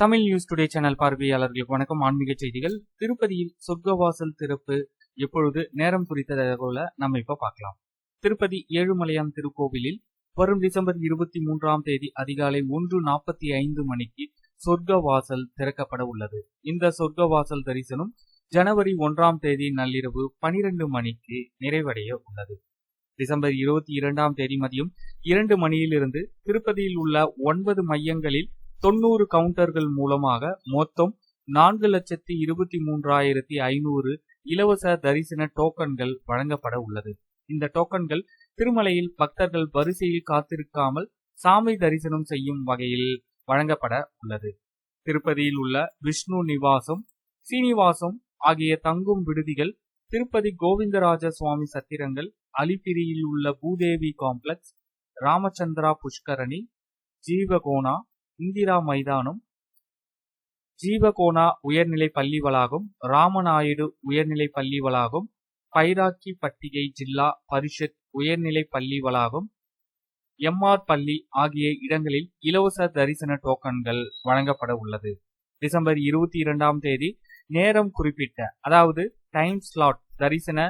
Tamil news today channel பார்வையாளர்களுக்கு வணக்கம். ஆன்மீக செய்திகள். திருப்பதியில் சொர்க்கவாசல் திறப்பு. எப்பொழுது நேரம் குறித்த தகவலை நம்ம இப்ப பார்க்கலாம். திருப்பதி ஏழுமலையான் திருக்கோவிலில் வரும் டிசம்பர் இருபத்தி மூன்றாம் தேதி அதிகாலை ஒன்று நாற்பத்தி ஐந்து மணிக்கு சொர்க்கவாசல் திறக்கப்பட உள்ளது. இந்த சொர்க்கவாசல் தரிசனம் ஜனவரி ஒன்றாம் தேதி நள்ளிரவு பனிரெண்டு மணிக்கு நிறைவடைய உள்ளது. டிசம்பர் இருபத்தி இரண்டாம் தேதி மதியம் இரண்டு மணியிலிருந்து திருப்பதியில் உள்ள ஒன்பது மையங்களில் தொண்ணூறு கவுண்டர்கள் மூலமாக மொத்தம் நான்கு லட்சத்தி இருபத்தி மூன்றாயிரத்தி ஐநூறு இலவச தரிசன டோக்கன்கள் வழங்கப்பட உள்ளது. இந்த டோக்கன்கள் திருமலையில் பக்தர்கள் வரிசையில் காத்திருக்காமல் சாமி தரிசனம் செய்யும் வகையில் வழங்கப்பட உள்ளது. திருப்பதியில் உள்ள விஷ்ணு நிவாசம் சீனிவாசம் ஆகிய தங்கும் விடுதிகள் திருப்பதி கோவிந்தராஜ சுவாமி சத்திரங்கள் அலிபிரியில் உள்ள பூதேவி காம்ப்ளெக்ஸ் ராமச்சந்திரா புஷ்கரணி ஜீவகோனா இந்திரா மைதானம் ஜீவகோனா உயர்நிலை பள்ளி வளாகம் ராமநாயுடு உயர்நிலை பள்ளி வளாகம் பைராக்கி பட்டிகை ஜில்லா பரிஷத் உயர்நிலை பள்ளி வளாகம் எம்ஆர் பள்ளி ஆகிய இடங்களில் இலவச தரிசன டோக்கன்கள் வழங்கப்பட உள்ளது. டிசம்பர் இருபத்தி இரண்டாம் தேதி நேரம் குறிப்பிட்ட அதாவது டைம் ஸ்லாட் தரிசன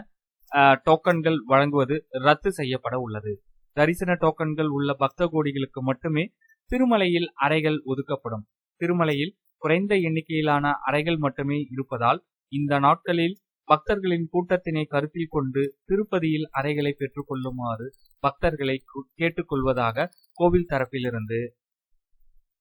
டோக்கன்கள் வழங்குவது ரத்து செய்யப்பட உள்ளது. தரிசன டோக்கன்கள் உள்ள பக்த கோடிகளுக்கு மட்டுமே திருமலையில் அறைகள் ஒதுக்கப்படும். திருமலையில் குறைந்த எண்ணிக்கையிலான அறைகள் மட்டுமே இருப்பதால் இந்த நாட்களில் பக்தர்களின் கூட்டத்தினை கருத்தில் கொண்டு திருப்பதியில் அறைகளை பெற்றுக் கொள்ளுமாறு பக்தர்களை கேட்டுக்கொள்வதாக கோவில் தரப்பிலிருந்து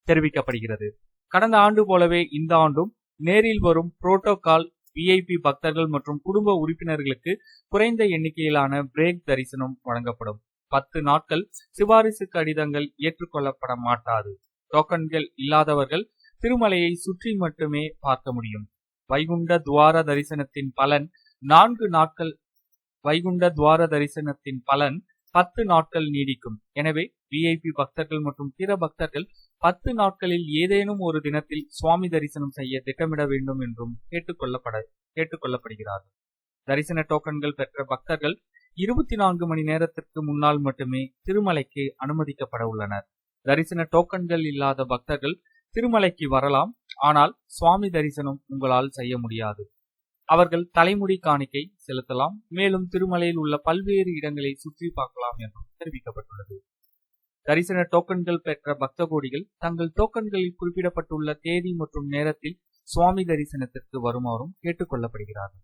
தெரிவிக்கப்படுகிறது. கடந்த ஆண்டு போலவே இந்த ஆண்டும் நேரில் வரும் புரோட்டோகால் விஐபி பக்தர்கள் மற்றும் குடும்ப உறுப்பினர்களுக்கு குறைந்த எண்ணிக்கையிலான பிரேக் தரிசனம் வழங்கப்படும். பத்து நாட்கள் சிபாரிசு கடிதங்கள் ஏற்றுக்கொள்ளப்பட மாட்டாது டோக்கன்கள் இல்லாதவர்கள் திருமலையை சுற்றி மட்டுமே பார்க்க முடியும். வைகுண்ட துவார தரிசனத்தின் பலன் நான்கு நாட்கள் வைகுண்ட துவார தரிசனத்தின் பலன் பத்து நாட்கள் நீடிக்கும். எனவே விஐபி பக்தர்கள் மற்றும் பிற பக்தர்கள் பத்து நாட்களில் ஏதேனும் ஒரு தினத்தில் சுவாமி தரிசனம் செய்ய திட்டமிட வேண்டும் என்றும் கேட்டுக்கொள்ளப்பட கேட்டுக்கொள்ளப்படுகிறார்கள். தரிசன டோக்கன்கள் பெற்ற பக்தர்கள் இருபத்தி நான்கு மணி நேரத்திற்கு முன்னால் மட்டுமே திருமலைக்கு அனுமதிக்கப்பட உள்ளனர். தரிசன டோக்கன்கள் இல்லாத பக்தர்கள் திருமலைக்கு வரலாம் ஆனால் சுவாமி தரிசனம் உங்களால் செய்ய முடியாது. அவர்கள் தலைமுடி காணிக்கை செலுத்தலாம் மேலும் திருமலையில் உள்ள பல்வேறு இடங்களை சுற்றி பார்க்கலாம் என்றும் தெரிவிக்கப்பட்டுள்ளது. தரிசன டோக்கன்கள் பெற்ற பக்த கோடிகள் தங்கள் டோக்கன்களில் குறிப்பிடப்பட்டுள்ள தேதி மற்றும் நேரத்தில் சுவாமி தரிசனத்திற்கு வருமாறும் கேட்டுக்கொள்ளப்படுகிறார்கள்